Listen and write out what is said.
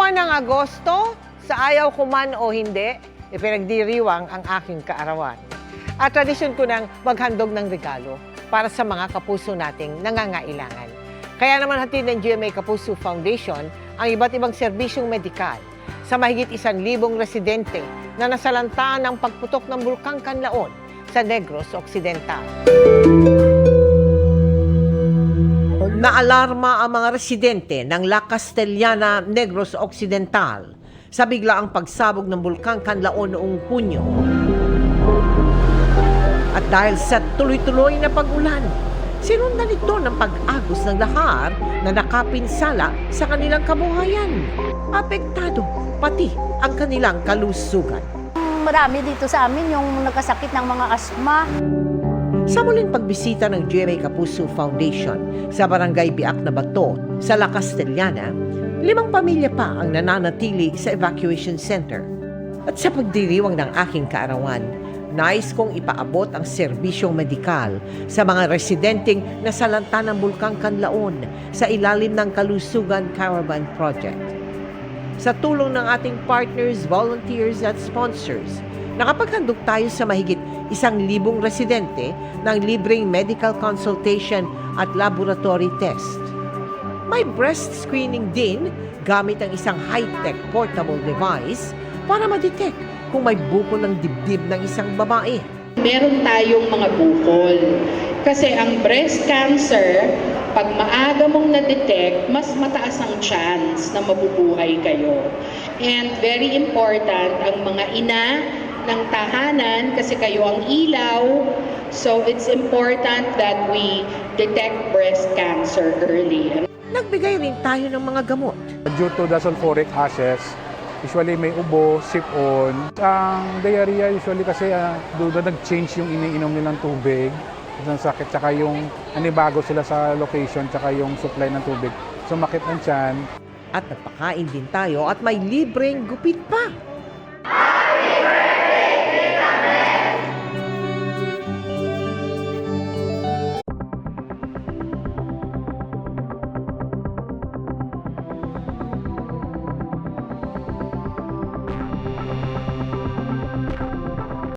buwan ng Agosto, sa ayaw ko man o hindi, ipinagdiriwang ang aking kaarawan. At tradisyon ko ng maghandog ng regalo para sa mga kapuso nating nangangailangan. Kaya naman hatid ng GMA Kapuso Foundation ang iba't ibang serbisyong medikal sa mahigit isang libong residente na nasalanta ng pagputok ng Bulkang Kanlaon sa Negros Occidental. Naalarma ang mga residente ng La Castellana, Negros Occidental sa biglaang pagsabog ng Bulkang Kanlaon noong Hunyo. At dahil sa tuloy-tuloy na pag-ulan, sinundan ito ng pag-agos ng lahar na nakapinsala sa kanilang kabuhayan. Apektado pati ang kanilang kalusugan. Marami dito sa amin yung nagkasakit ng mga asma. Sa muling pagbisita ng GMA Kapuso Foundation sa Barangay Biak na Bato sa La Castellana, limang pamilya pa ang nananatili sa evacuation center. At sa pagdiriwang ng aking kaarawan, nais kong ipaabot ang serbisyong medikal sa mga residenteng nasalanta ng Bulkang Kanlaon sa ilalim ng Kalusugan Caravan Project. Sa tulong ng ating partners, volunteers at sponsors, nakapaghandog tayo sa mahigit isang libong residente ng libreng medical consultation at laboratory test. May breast screening din gamit ang isang high-tech portable device para ma-detect kung may bukol ng dibdib ng isang babae. meron tayong mga bukol. Kasi ang breast cancer, pag maaga mong na-detect, mas mataas ang chance na mabubuhay kayo. And very important, ang mga ina ng tahanan, kasi kayo ang ilaw, so it's important that we detect breast cancer early. Nagbigay rin tayo ng mga gamot Due to the sulfuric ashes, usually may ubo, sip-on. Ang diarrhea usually kasi uh, doon na nag-change yung iniinom nilang tubig ng sakit, tsaka yung nanibago sila sa location, tsaka yung supply ng tubig. Sumakit ang tiyan, at nagpakain din tayo at may libreng gupit pa.